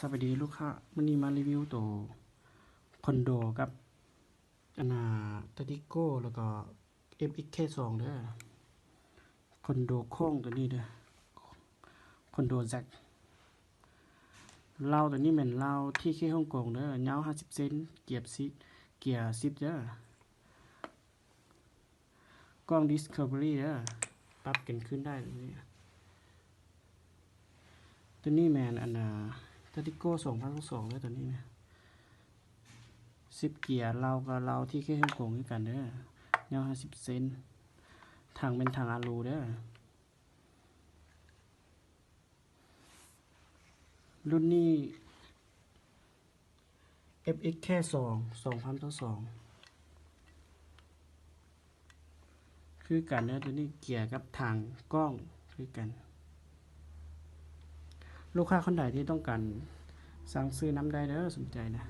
สวัสดีลูกค้าวันนี้มารีวิวตัวคอนโดกับอันาตติโก้แล้วก็ FXK2 เด้อคอนโดโค้งตัวนี้เด้อคอนโดแซกเราตัวนี้เหมือนเราที่แค่ฮ่องกงเด้อยาว50เซนเกียบซิเกียร์10เด้อกล้อง Discovery เด้อปรับกันขึ้นได้ตัวนี้ตัวนี้แมนอันนา ตติโก้สองพันสองเลยตัวนี้นะสิบเกียร์เรากับเราที่แค่ฮ่องกงด้วยกันเด้อยาวห้าสิบเซนทางเป็นทางอาลูเด้อรุ่นนี้ FX แค่สองสองพันต่อสองคือกันเด้อตัวนี้เกียร์กับทางกล้องคือกัน ลูกค้าคนใดที่ต้องการ สั่งซื้อน้ำได้เด้อสนใจนะ